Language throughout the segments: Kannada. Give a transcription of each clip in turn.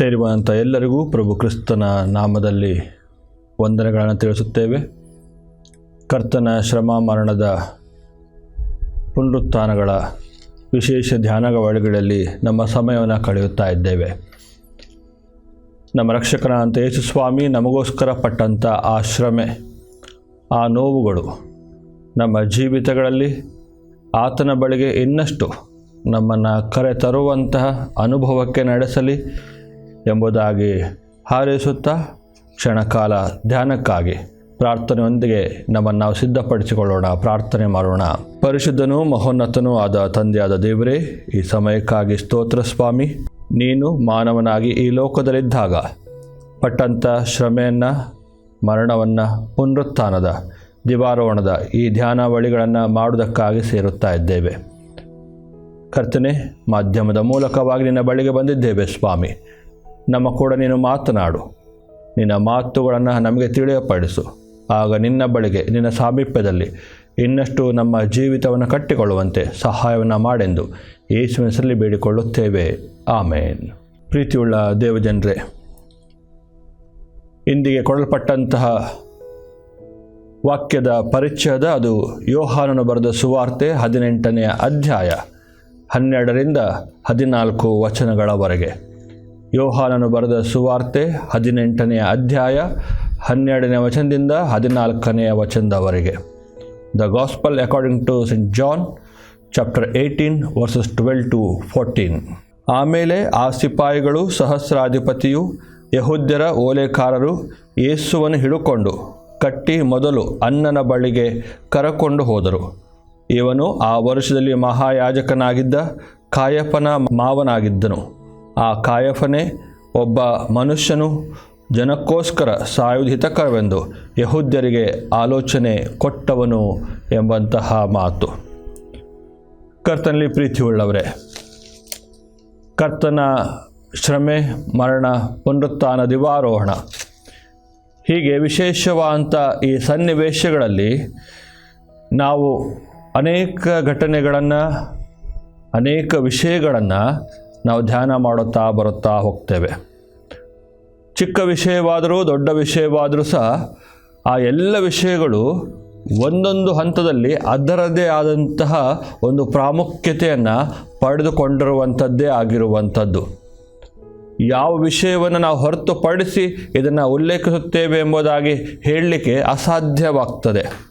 ಸೇರಿರುವಂಥ ಎಲ್ಲರಿಗೂ ಪ್ರಭು ಕ್ರಿಸ್ತನ ನಾಮದಲ್ಲಿ ವಂದನೆಗಳನ್ನು ತಿಳಿಸುತ್ತೇವೆ. ಕರ್ತನ ಶ್ರಮ ಮರಣದ ಪುನರುತ್ಥಾನಗಳ ವಿಶೇಷ ಧ್ಯಾನಗಳ ನಮ್ಮ ಸಮಯವನ್ನು ಕಳೆಯುತ್ತಾ ಇದ್ದೇವೆ. ನಮ್ಮ ರಕ್ಷಕನಾದಂಥ ಯೇಸು ಸ್ವಾಮಿ ನಮಗೋಸ್ಕರ ಪಟ್ಟಂಥ ಆ ಶ್ರಮೆ ಆ ನೋವುಗಳು ನಮ್ಮ ಜೀವಿತಗಳಲ್ಲಿ ಆತನ ಬಳಿಗೆ ಇನ್ನಷ್ಟು ನಮ್ಮನ್ನು ಕರೆ ತರುವಂತಹ ಅನುಭವಕ್ಕೆ ನಡೆಸಲಿ. ಎಂಬುದಾಗಿ ಹಾರೈಸುತ್ತಾ ಕ್ಷಣಕಾಲ ಧ್ಯಾನಕ್ಕಾಗಿ ಪ್ರಾರ್ಥನೆಯೊಂದಿಗೆ ನಮ್ಮನ್ನು ನಾವು ಸಿದ್ಧಪಡಿಸಿಕೊಳ್ಳೋಣ. ಪ್ರಾರ್ಥನೆ ಮಾಡೋಣ. ಪರಿಶುದ್ಧನೂ ಮಹೋನ್ನತನೂ ಆದ ತಂದೆಯಾದ ದೇವರೇ, ಈ ಸಮಯಕ್ಕಾಗಿ ಸ್ತೋತ್ರ ಸ್ವಾಮಿ. ನೀನು ಮಾನವನಾಗಿ ಈ ಲೋಕದಲ್ಲಿದ್ದಾಗ ಪಟ್ಟಂಥ ಶ್ರಮೆಯನ್ನು, ಮರಣವನ್ನು, ಪುನರುತ್ಥಾನದ ದಿವಾರೋಹಣದ ಈ ಧ್ಯಾನಾವಳಿಗಳನ್ನು ಮಾಡುವುದಕ್ಕಾಗಿ ಸೇರುತ್ತಾ ಇದ್ದೇವೆ. ಕರ್ತನೆ, ಮಾಧ್ಯಮದ ಮೂಲಕವಾಗಿ ನಿನ್ನ ಬಳಿಗೆ ಬಂದಿದ್ದೇವೆ ಸ್ವಾಮಿ. ನಮ್ಮ ಕೂಡ ನೀನು ಮಾತನಾಡು. ನಿನ್ನ ಮಾತುಗಳನ್ನು ನಮಗೆ ತಿಳಿಯಪಡಿಸು. ಆಗ ನಿನ್ನ ಬಳಿಗೆ, ನಿನ್ನ ಸಾಮೀಪ್ಯದಲ್ಲಿ ಇನ್ನಷ್ಟು ನಮ್ಮ ಜೀವಿತವನ್ನು ಕಟ್ಟಿಕೊಳ್ಳುವಂತೆ ಸಹಾಯವನ್ನು ಮಾಡೆಂದು ಯೇಸುವಿನಲ್ಲಿ ಬೇಡಿಕೊಳ್ಳುತ್ತೇವೆ. ಆಮೇನ್. ಪ್ರೀತಿಯುಳ್ಳ ದೇವಜನರೇ, ಇಂದಿಗೆ ಕೊಡಲ್ಪಟ್ಟಂತಹ ವಾಕ್ಯದ ಪರಿಚಯದ ಅದು ಯೋಹಾನನು ಬರೆದ ಸುವಾರ್ತೆ ಹದಿನೆಂಟನೆಯ ಅಧ್ಯಾಯ ಹನ್ನೆರಡರಿಂದ ಹದಿನಾಲ್ಕು ವಚನಗಳವರೆಗೆ. ಯೋಹಾನನು ಬರೆದ ಸುವಾರ್ತೆ ಹದಿನೆಂಟನೆಯ ಅಧ್ಯಾಯ ಹನ್ನೆರಡನೇ ವಚನದಿಂದ ಹದಿನಾಲ್ಕನೆಯ ವಚನದವರೆಗೆ. The gospel according to saint John chapter eighteen verses twelve to fourteen ಆಮೇಲೆ ಆ ಸಿಪಾಯಿಗಳು, ಸಹಸ್ರಾಧಿಪತಿಯು, ಯಹುದ್ಯರ ಓಲೆಕಾರರು ಯೇಸುವನ್ನು ಹಿಡುಕೊಂಡು ಕಟ್ಟಿ ಮೊದಲು ಅನ್ನನ ಬಳಿಗೆ ಕರಕೊಂಡು ಹೋದರು. ಇವನು ಆ ವರ್ಷದಲ್ಲಿ ಮಹಾಯಾಜಕನಾಗಿದ್ದ ಕಾಯಪ್ಪನ ಮಾವನಾಗಿದ್ದನು. ಆ ಕಾಯಫನೇ ಒಬ್ಬ ಮನುಷ್ಯನು ಜನಕ್ಕೋಸ್ಕರ ಸಾಯುವುದು ಹಿತಕರವೆಂದು ಯಹೂದ್ಯರಿಗೆ ಆಲೋಚನೆ ಕೊಟ್ಟವನು ಎಂಬಂತಹ ಮಾತು. ಕರ್ತನಲ್ಲಿ ಪ್ರೀತಿಯುಳ್ಳವರೇ, ಕರ್ತನ ಶ್ರಮೆ ಮರಣ ಪುನರುತ್ಥಾನ ದಿವಾರೋಹಣ ಹೀಗೆ ವಿಶೇಷವಾದಂಥ ಈ ಸನ್ನಿವೇಶಗಳಲ್ಲಿ ನಾವು ಅನೇಕ ಘಟನೆಗಳನ್ನು, ಅನೇಕ ವಿಷಯಗಳನ್ನು ನಾವು ಧ್ಯಾನ ಮಾಡುತ್ತಾ ಬರುತ್ತಾ ಹೋಗ್ತೇವೆ. ಚಿಕ್ಕ ವಿಷಯವಾದರೂ ದೊಡ್ಡ ವಿಷಯವಾದರೂ ಸಹ ಆ ಎಲ್ಲ ವಿಷಯಗಳು ಒಂದೊಂದು ಹಂತದಲ್ಲಿ ಅದರದೇ ಆದಂತಹ ಒಂದು ಪ್ರಾಮುಖ್ಯತೆಯನ್ನು ಪಡೆದುಕೊಂಡಿರುವಂಥದ್ದೇ ಆಗಿರುವಂಥದ್ದು. ಯಾವ ವಿಷಯವನ್ನು ನಾವು ಹೊರತುಪಡಿಸಿ ಇದನ್ನು ಉಲ್ಲೇಖಿಸುತ್ತೇವೆ ಎಂಬುದಾಗಿ ಹೇಳಲಿಕ್ಕೆ ಅಸಾಧ್ಯವಾಗ್ತದೆ.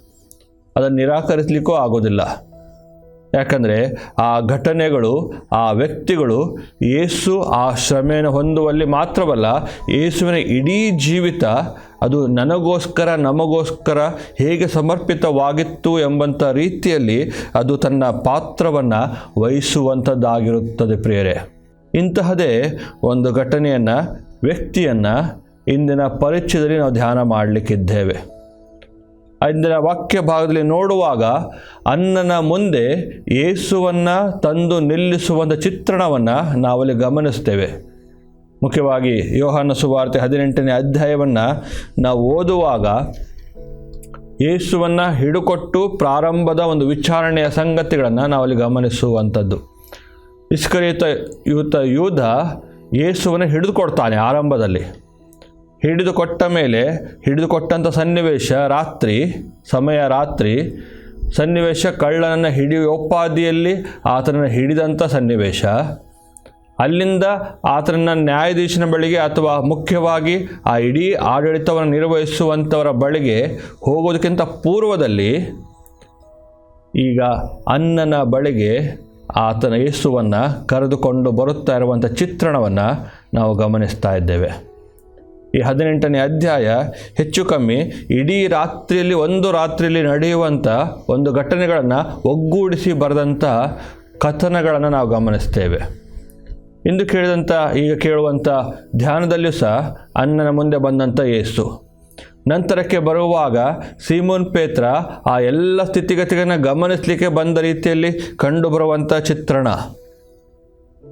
ಅದನ್ನು ನಿರಾಕರಿಸಲಿಕ್ಕೂ ಆಗೋದಿಲ್ಲ. ಯಾಕಂದರೆ ಆ ಘಟನೆಗಳು, ಆ ವ್ಯಕ್ತಿಗಳು ಏಸು ಆ ಶ್ರಮೆಯನ್ನು ಹೊಂದುವಲ್ಲಿ ಮಾತ್ರವಲ್ಲ ಯೇಸುವಿನ ಇಡೀ ಜೀವಿತ ಅದು ನನಗೋಸ್ಕರ, ನಮಗೋಸ್ಕರ ಹೇಗೆ ಸಮರ್ಪಿತವಾಗಿತ್ತು ಎಂಬಂಥ ರೀತಿಯಲ್ಲಿ ಅದು ತನ್ನ ಪಾತ್ರವನ್ನು ವಹಿಸುವಂಥದ್ದಾಗಿರುತ್ತದೆ ಪ್ರಿಯರೇ. ಇಂತಹದೇ ಒಂದು ಘಟನೆಯನ್ನು, ವ್ಯಕ್ತಿಯನ್ನು ಇಂದಿನ ಪರಿಚಯದಲ್ಲಿ ನಾವು ಧ್ಯಾನ ಮಾಡಲಿಕ್ಕಿದ್ದೇವೆ. ಇಂದಿನ ವಾಕ್ಯ ಭಾಗದಲ್ಲಿ ನೋಡುವಾಗ ಅನ್ನನ ಮುಂದೆ ಯೇಸುವನ್ನು ತಂದು ನಿಲ್ಲಿಸುವಂಥ ಚಿತ್ರಣವನ್ನು ನಾವಲ್ಲಿ ಗಮನಿಸ್ತೇವೆ. ಮುಖ್ಯವಾಗಿ ಯೋಹಾನ ಸುವಾರ್ತೆ ಹದಿನೆಂಟನೇ ಅಧ್ಯಾಯವನ್ನು ನಾವು ಓದುವಾಗ ಯೇಸುವನ್ನು ಹಿಡುಕೊಟ್ಟು ಪ್ರಾರಂಭದ ಒಂದು ವಿಚಾರಣೆಯ ಸಂಗತಿಗಳನ್ನು ನಾವಲ್ಲಿ ಗಮನಿಸುವಂಥದ್ದು. ಇಸ್ಕರಿಯುತ ಯೂತ ಯೂಧ ಯೇಸುವನ್ನು ಹಿಡಿದುಕೊಡ್ತಾನೆ ಆರಂಭದಲ್ಲಿ. ಹಿಡಿದುಕೊಟ್ಟ ಮೇಲೆ ಹಿಡಿದುಕೊಟ್ಟಂಥ ಸನ್ನಿವೇಶ ರಾತ್ರಿ, ಸಮಯ ರಾತ್ರಿ, ಸನ್ನಿವೇಶ ಕಳ್ಳನನ್ನು ಹಿಡಿಯೋಪಾದಿಯಲ್ಲಿ ಆತನನ್ನು ಹಿಡಿದಂಥ ಸನ್ನಿವೇಶ. ಅಲ್ಲಿಂದ ಆತನನ್ನು ನ್ಯಾಯಾಧೀಶನ ಬಳಿಗೆ ಅಥವಾ ಮುಖ್ಯವಾಗಿ ಆ ಇಡೀ ಆಡಳಿತವನ್ನು ನಿರ್ವಹಿಸುವಂಥವರ ಬಳಿಗೆ ಹೋಗೋದಕ್ಕಿಂತ ಪೂರ್ವದಲ್ಲಿ ಈಗ ಅನ್ನನ ಬಳಿಗೆ ಆತನ ಯೇಸುವನ್ನು ಕರೆದುಕೊಂಡು ಬರುತ್ತಾ ಇರುವಂಥ ಚಿತ್ರಣವನ್ನು ನಾವು ಗಮನಿಸ್ತಾ ಇದ್ದೇವೆ. ಈ ಹದಿನೆಂಟನೇ ಅಧ್ಯಾಯ ಹೆಚ್ಚು ಕಮ್ಮಿ, ಇಡೀ ರಾತ್ರಿಯಲ್ಲಿ, ಒಂದು ರಾತ್ರಿಯಲ್ಲಿ ನಡೆಯುವಂಥ ಒಂದು ಘಟನೆಗಳನ್ನು ಒಗ್ಗೂಡಿಸಿ ಬರೆದಂಥ ಕಥನಗಳನ್ನು ನಾವು ಗಮನಿಸ್ತೇವೆ. ಇಂದು ಕೇಳಿದಂಥ ಈಗ ಕೇಳುವಂಥ ಧ್ಯಾನದಲ್ಲಿಯೂ ಸಹ ಅನ್ನನ ಮುಂದೆ ಬಂದಂಥ ಯೇಸು. ನಂತರಕ್ಕೆ ಬರುವಾಗ ಸೀಮೋನ್ ಪೇತ್ರ ಆ ಎಲ್ಲ ಸ್ಥಿತಿಗತಿಗಳನ್ನು ಗಮನಿಸಲಿಕ್ಕೆ ಬಂದ ರೀತಿಯಲ್ಲಿ ಕಂಡುಬರುವಂಥ ಚಿತ್ರಣ.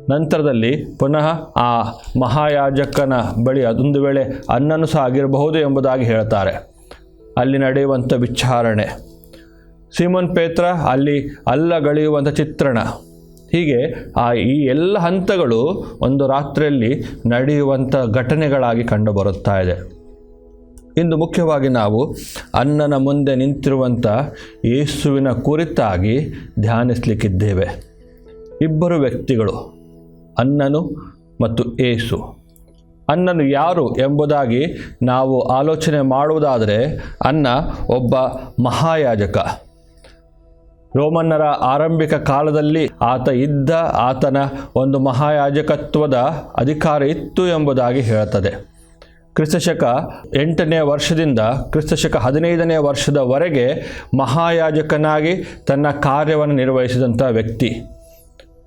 ನಂತರದಲ್ಲಿ ಪುನಃ ಆ ಮಹಾಯಾಜಕನ ಬಳಿ ಅದೊಂದು ವೇಳೆ ಅನ್ನನು ಸಹ ಆಗಿರಬಹುದು ಎಂಬುದಾಗಿ ಹೇಳ್ತಾರೆ ಅಲ್ಲಿ ನಡೆಯುವಂಥ ವಿಚಾರಣೆ. ಸೀಮನ್ ಪೇತ್ರ ಅಲ್ಲಿ ಅಲ್ಲಗಳೆಯುವಂಥ ಚಿತ್ರಣ. ಹೀಗೆ ಆ ಈ ಎಲ್ಲ ಹಂತಗಳು ಒಂದು ರಾತ್ರಿಯಲ್ಲಿ ನಡೆಯುವಂಥ ಘಟನೆಗಳಾಗಿ ಕಂಡುಬರುತ್ತಾ ಇದೆ. ಇಂದು ಮುಖ್ಯವಾಗಿ ನಾವು ಅನ್ನನ ಮುಂದೆ ನಿಂತಿರುವಂಥ ಯೇಸುವಿನ ಕುರಿತಾಗಿ ಧ್ಯಾನಿಸಲಿಕ್ಕಿದ್ದೇವೆ. ಇಬ್ಬರು ವ್ಯಕ್ತಿಗಳು ಅನ್ನನು ಮತ್ತು ಏಸು. ಅನ್ನನು ಯಾರು ಎಂಬುದಾಗಿ ನಾವು ಆಲೋಚನೆ ಮಾಡುವುದಾದರೆ ಅನ್ನ ಒಬ್ಬ ಮಹಾಯಾಜಕ. ರೋಮನ್ನರ ಆರಂಭಿಕ ಕಾಲದಲ್ಲಿ ಆತ ಇದ್ದ ಆತನ ಒಂದು ಮಹಾಯಾಜಕತ್ವದ ಅಧಿಕಾರ ಇತ್ತು ಎಂಬುದಾಗಿ ಹೇಳುತ್ತದೆ. ಕ್ರಿಸ್ತಶಕ ಎಂಟನೇ ವರ್ಷದಿಂದ ಕ್ರಿಸ್ತಶಕ ಹದಿನೈದನೇ ವರ್ಷದವರೆಗೆ ಮಹಾಯಾಜಕನಾಗಿ ತನ್ನ ಕಾರ್ಯವನ್ನು ನಿರ್ವಹಿಸಿದಂಥ ವ್ಯಕ್ತಿ.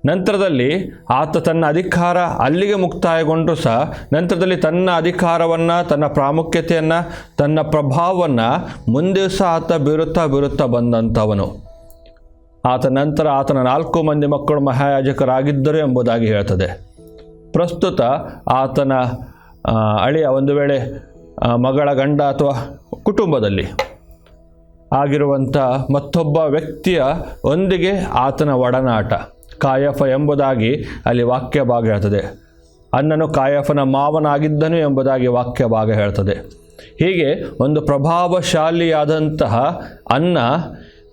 ನಂತರದಲ್ಲಿ ಆತ ತನ್ನ ಅಧಿಕಾರ ಅಲ್ಲಿಗೆ ಮುಕ್ತಾಯಗೊಂಡರೂ ಸಹ ನಂತರದಲ್ಲಿ ತನ್ನ ಅಧಿಕಾರವನ್ನು, ತನ್ನ ಪ್ರಾಮುಖ್ಯತೆಯನ್ನು, ತನ್ನ ಪ್ರಭಾವವನ್ನು ಮುಂದೆ ಸಹ ಆತ ಬೀರುತ್ತಾ ಬೀರುತ್ತಾ ಬಂದಂಥವನು. ಆತ ನಂತರ ಆತನ ನಾಲ್ಕು ಮಂದಿ ಮಕ್ಕಳು ಮಹಾಯಾಜಕರಾಗಿದ್ದರು ಎಂಬುದಾಗಿ ಹೇಳ್ತದೆ. ಪ್ರಸ್ತುತ ಆತನ ಅಳಿಯ ಒಂದು ವೇಳೆ ಮಗಳ ಗಂಡ ಅಥವಾ ಕುಟುಂಬದಲ್ಲಿ ಆಗಿರುವಂಥ ಮತ್ತೊಬ್ಬ ವ್ಯಕ್ತಿಯ ಒಂದಿಗೆ ಆತನ ಒಡನಾಟ. ಕಾಯಫ ಎಂಬುದಾಗಿ ಅಲ್ಲಿ ವಾಕ್ಯ ಭಾಗ ಹೇಳ್ತದೆ. ಅನ್ನನು ಕಾಯಫನ ಮಾವನಾಗಿದ್ದನು ಎಂಬುದಾಗಿ ವಾಕ್ಯ ಭಾಗ ಹೇಳ್ತದೆ. ಹೀಗೆ ಒಂದು ಪ್ರಭಾವಶಾಲಿಯಾದಂತಹ ಅನ್ನ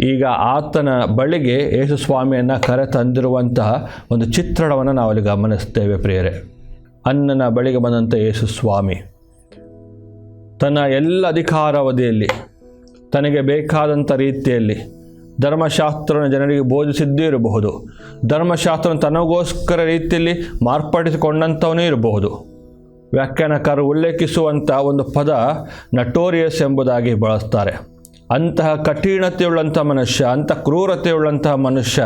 ಈಗ ಆತನ ಬಳಿಗೆ ಯೇಸು ಸ್ವಾಮಿಯನ್ನು ಕರೆ ತಂದಿರುವಂತಹ ಒಂದು ಚಿತ್ರಣವನ್ನು ನಾವಲ್ಲಿ ಗಮನಿಸ್ತೇವೆ ಪ್ರಿಯರೇ. ಅನ್ನನ ಬಳಿಗೆ ಬಂದಂಥ ಯೇಸು ಸ್ವಾಮಿ ತನ್ನ ಎಲ್ಲ ಅಧಿಕಾರಾವಧಿಯಲ್ಲಿ, ತನಗೆ ಬೇಕಾದಂಥ ರೀತಿಯಲ್ಲಿ ಧರ್ಮಶಾಸ್ತ್ರನ ಜನರಿಗೆ ಬೋಧಿಸಿದ್ದೇ ಇರಬಹುದು. ಧರ್ಮಶಾಸ್ತ್ರ ತನಗೋಸ್ಕರ ರೀತಿಯಲ್ಲಿ ಮಾರ್ಪಡಿಸಿಕೊಂಡಂಥವನೇ ಇರಬಹುದು. ವ್ಯಾಖ್ಯಾನಕಾರರು ಉಲ್ಲೇಖಿಸುವಂಥ ಒಂದು ಪದ ನಟೋರಿಯಸ್ ಎಂಬುದಾಗಿ ಬಳಸ್ತಾರೆ. ಅಂತಹ ಕಠಿಣತೆಯುಳ್ಳಂಥ ಮನುಷ್ಯ, ಅಂಥ ಕ್ರೂರತೆಯುಳ್ಳಂತಹ ಮನುಷ್ಯ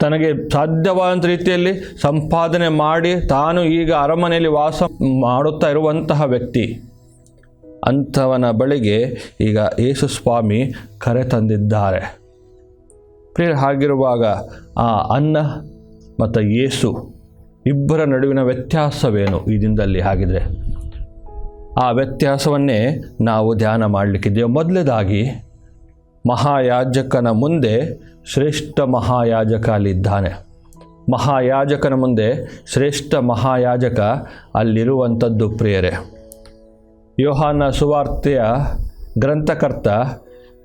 ತನಗೆ ಸಾಧ್ಯವಾದಂಥ ರೀತಿಯಲ್ಲಿ ಸಂಪಾದನೆ ಮಾಡಿ ತಾನು ಈಗ ಅರಮನೆಯಲ್ಲಿ ವಾಸ ಮಾಡುತ್ತಾ ಇರುವಂತಹ ವ್ಯಕ್ತಿ. ಅಂಥವನ ಬಳಿಗೆ ಈಗ ಯೇಸು ಸ್ವಾಮಿ ಕರೆ ತಂದಿದ್ದಾರೆ. ಪ್ರಿಯ ಹಾಗಿರುವಾಗ ಆ ಅನ್ನ ಮತ್ತು ಯೇಸು ಇಬ್ಬರ ನಡುವಿನ ವ್ಯತ್ಯಾಸವೇನು ಈ ದಿನದಲ್ಲಿ ಹಾಗಿದ್ರೆ? ಆ ವ್ಯತ್ಯಾಸವನ್ನೇ ನಾವು ಧ್ಯಾನ ಮಾಡಲಿಕ್ಕಿದ್ದೇವೆ ಮೊದಲೇದಾಗಿ ಮಹಾಯಾಜಕನ ಮುಂದೆ ಶ್ರೇಷ್ಠ ಮಹಾಯಾಜಕ ಅಲ್ಲಿದ್ದಾನೆ. ಮಹಾಯಾಜಕನ ಮುಂದೆ ಶ್ರೇಷ್ಠ ಮಹಾಯಾಜಕ ಅಲ್ಲಿರುವಂಥದ್ದು ಪ್ರಿಯರೇ ಯೋಹಾನ ಸುವಾರ್ತೆಯ ಗ್ರಂಥಕರ್ತ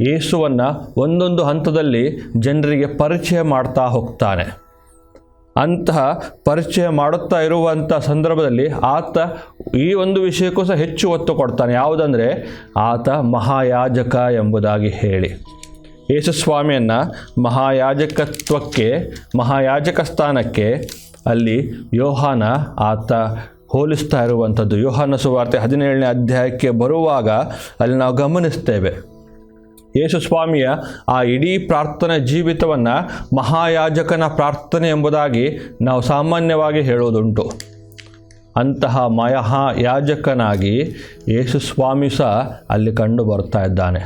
ಯೇಸುವನ್ನು ಒಂದೊಂದು ಹಂತದಲ್ಲಿ ಜನರಿಗೆ ಪರಿಚಯ ಮಾಡ್ತಾ ಹೋಗ್ತಾನೆ. ಅಂತಹ ಪರಿಚಯ ಮಾಡುತ್ತಾ ಇರುವಂಥ ಸಂದರ್ಭದಲ್ಲಿ ಆತ ಈ ಒಂದು ವಿಷಯಕ್ಕೂ ಸಹ ಹೆಚ್ಚು ಒತ್ತು ಕೊಡ್ತಾನೆ. ಯಾವುದಂದರೆ ಆತ ಮಹಾಯಾಜಕ ಎಂಬುದಾಗಿ ಹೇಳಿ. ಯೇಸುಸ್ವಾಮಿಯನ್ನು ಮಹಾಯಾಜಕತ್ವಕ್ಕೆ, ಮಹಾಯಾಜಕ ಸ್ಥಾನಕ್ಕೆ ಅಲ್ಲಿ ಯೋಹಾನ ಆತ ಹೋಲಿಸ್ತಾ ಇರುವಂಥದ್ದು. ಯೋಹಾನ ಸುವಾರ್ತೆ ಹದಿನೇಳನೇ ಅಧ್ಯಾಯಕ್ಕೆ ಬರುವಾಗ ಅಲ್ಲಿ ನಾವು ಗಮನಿಸ್ತೇವೆ. ಯೇಸು ಸ್ವಾಮಿಯ ಆ ಇಡೀ ಪ್ರಾರ್ಥನೆ ಜೀವಿತವನ್ನು ಮಹಾಯಾಜಕನ ಪ್ರಾರ್ಥನೆ ಎಂಬುದಾಗಿ ನಾವು ಸಾಮಾನ್ಯವಾಗಿ ಹೇಳೋದುಂಟು. ಅಂತಹ ಮಹಾಯಾಜಕನಾಗಿ ಯೇಸು ಸ್ವಾಮಿ ಸಹ ಅಲ್ಲಿ ಕಂಡು ಬರ್ತಾ ಇದ್ದಾನೆ.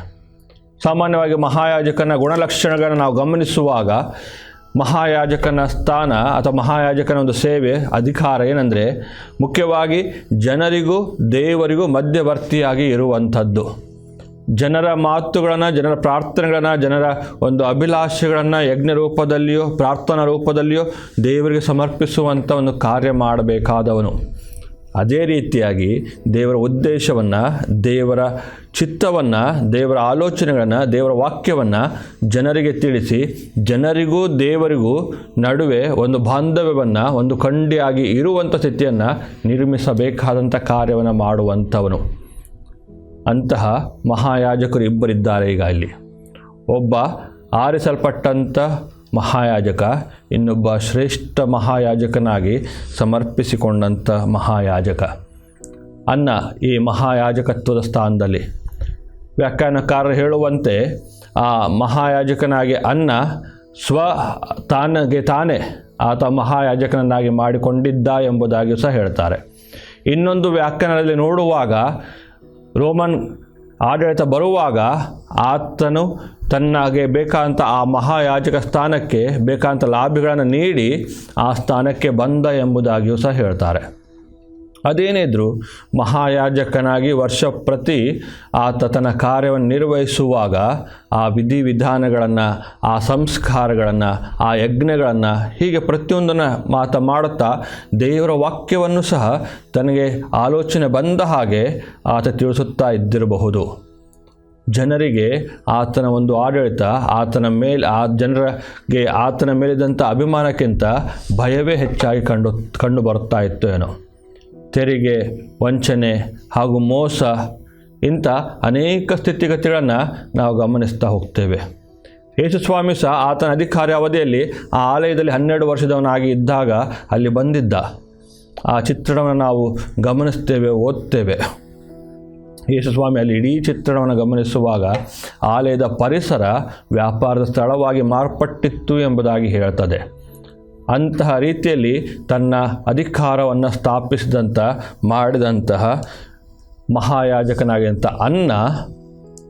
ಸಾಮಾನ್ಯವಾಗಿ ಮಹಾಯಾಜಕನ ಗುಣಲಕ್ಷಣಗಳನ್ನು ನಾವು ಗಮನಿಸುವಾಗ ಮಹಾಯಾಜಕನ ಸ್ಥಾನ ಅಥವಾ ಮಹಾಯಾಜಕನ ಒಂದು ಸೇವೆ, ಅಧಿಕಾರ ಏನಂದರೆ ಮುಖ್ಯವಾಗಿ ಜನರಿಗೂ ದೇವರಿಗೂ ಮಧ್ಯವರ್ತಿಯಾಗಿ ಇರುವಂಥದ್ದು. ಜನರ ಮಾತುಗಳನ್ನು, ಜನರ ಪ್ರಾರ್ಥನೆಗಳನ್ನು, ಜನರ ಒಂದು ಅಭಿಲಾಷೆಗಳನ್ನು ಯಜ್ಞ ರೂಪದಲ್ಲಿಯೋ, ಪ್ರಾರ್ಥನಾ ರೂಪದಲ್ಲಿಯೋ ದೇವರಿಗೆ ಸಮರ್ಪಿಸುವಂಥ ಒಂದು ಕಾರ್ಯ ಮಾಡಬೇಕಾದವನು. ಅದೇ ರೀತಿಯಾಗಿ ದೇವರ ಉದ್ದೇಶವನ್ನು, ದೇವರ ಚಿತ್ತವನ್ನು, ದೇವರ ಆಲೋಚನೆಗಳನ್ನು, ದೇವರ ವಾಕ್ಯವನ್ನು ಜನರಿಗೆ ತಿಳಿಸಿ, ಜನರಿಗೂ ದೇವರಿಗೂ ನಡುವೆ ಒಂದು ಬಾಂಧವ್ಯವನ್ನು, ಒಂದು ಖಂಡಿಯಾಗಿ ಇರುವಂಥ ಸ್ಥಿತಿಯನ್ನು ನಿರ್ಮಿಸಬೇಕಾದಂಥ ಕಾರ್ಯವನ್ನು ಮಾಡುವಂಥವನು. ಅಂತಹ ಮಹಾಯಾಜಕರು ಇಬ್ಬರಿದ್ದಾರೆ ಈಗ ಇಲ್ಲಿ. ಒಬ್ಬ ಆರಿಸಲ್ಪಟ್ಟಂಥ ಮಹಾಯಾಜಕ, ಇನ್ನೊಬ್ಬ ಶ್ರೇಷ್ಠ ಮಹಾಯಾಜಕನಾಗಿ ಸಮರ್ಪಿಸಿಕೊಂಡಂಥ ಮಹಾಯಾಜಕ. ಅನ್ನ ಈ ಮಹಾಯಾಜಕತ್ವದ ಸ್ಥಾನದಲ್ಲಿ. ವ್ಯಾಖ್ಯಾನಕಾರರು ಹೇಳುವಂತೆ, ಆ ಮಹಾಯಾಜಕನಾಗಿ ಅನ್ನ ಸ್ವ ತಾನಗೆ ತಾನೇ ಆತ ಮಹಾಯಾಜಕನನ್ನಾಗಿ ಮಾಡಿಕೊಂಡಿದ್ದ ಎಂಬುದಾಗಿ ಸಹ ಹೇಳ್ತಾರೆ. ಇನ್ನೊಂದು ವ್ಯಾಖ್ಯಾನದಲ್ಲಿ ನೋಡುವಾಗ, ರೋಮನ್ ಆಡಳಿತ ಬರುವಾಗ ಆತನು ತನ್ನಗೆ ಬೇಕಾದಂಥ ಆ ಮಹಾಯಾಜಕ ಸ್ಥಾನಕ್ಕೆ ಬೇಕಾದಂಥ ಲಾಭಿಗಳನ್ನು ನೀಡಿ ಆ ಸ್ಥಾನಕ್ಕೆ ಬಂದ ಎಂಬುದಾಗಿಯೂ ಸಹ ಹೇಳ್ತಾರೆ. ಅದೇನಿದ್ರು ಮಹಾಯಾಜಕನಾಗಿ ವರ್ಷ ಪ್ರತಿ ಆತ ತನ್ನ ಕಾರ್ಯವನ್ನು ನಿರ್ವಹಿಸುವಾಗ ಆ ವಿಧಿವಿಧಾನಗಳನ್ನು ಆ ಸಂಸ್ಕಾರಗಳನ್ನು, ಆ ಯಜ್ಞಗಳನ್ನು ಹೀಗೆ ಪ್ರತಿಯೊಂದನ್ನು ಮಾತ ಮಾಡುತ್ತಾ ದೇವರ ವಾಕ್ಯವನ್ನು ಸಹ ತನಗೆ ಆಲೋಚನೆ ಬಂದ ಹಾಗೆ ಆತ ತಿಳಿಸುತ್ತಾ ಇದ್ದಿರಬಹುದು. ಜನರಿಗೆ ಆತನ ಒಂದು ಆಡಳಿತ, ಆತನ ಮೇಲೆ, ಆ ಜನರಿಗೆ ಆತನ ಮೇಲಿದ್ದಂಥ ಅಭಿಮಾನಕ್ಕಿಂತ ಭಯವೇ ಹೆಚ್ಚಾಗಿ ಕಂಡು ಕಂಡು ಬರುತ್ತಾ ಇತ್ತು ಏನೋ. ತೆರಿಗೆ, ವಂಚನೆ ಹಾಗೂ ಮೋಸ ಇಂಥ ಅನೇಕ ಸ್ಥಿತಿಗತಿಗಳನ್ನು ನಾವು ಗಮನಿಸ್ತಾ ಹೋಗ್ತೇವೆ. ಯೇಸುಸ್ವಾಮಿ ಸಹ ಆತನ ಅಧಿಕಾರಿ ಅವಧಿಯಲ್ಲಿ ಆ ಆಲಯದಲ್ಲಿ ಹನ್ನೆರಡು ವರ್ಷದವನಾಗಿ ಇದ್ದಾಗ ಅಲ್ಲಿ ಬಂದಿದ್ದ. ಆ ಚಿತ್ರಣವನ್ನು ನಾವು ಗಮನಿಸ್ತೇವೆ, ಓದ್ತೇವೆ. ಯೇಸುಸ್ವಾಮಿ ಅಲ್ಲಿ ಇಡೀ ಚಿತ್ರಣವನ್ನು ಗಮನಿಸುವಾಗ ಆಲಯದ ಪರಿಸರ ವ್ಯಾಪಾರದ ಸ್ಥಳವಾಗಿ ಮಾರ್ಪಟ್ಟಿತ್ತು ಎಂಬುದಾಗಿ ಹೇಳ್ತದೆ. ಅಂತಹ ರೀತಿಯಲ್ಲಿ ತನ್ನ ಅಧಿಕಾರವನ್ನು ಸ್ಥಾಪಿಸಿದಂಥ ಮಾಡಿದಂತಹ ಮಹಾಯಾಜಕನಾಗಿದ್ದಂಥ ಅನ್ನ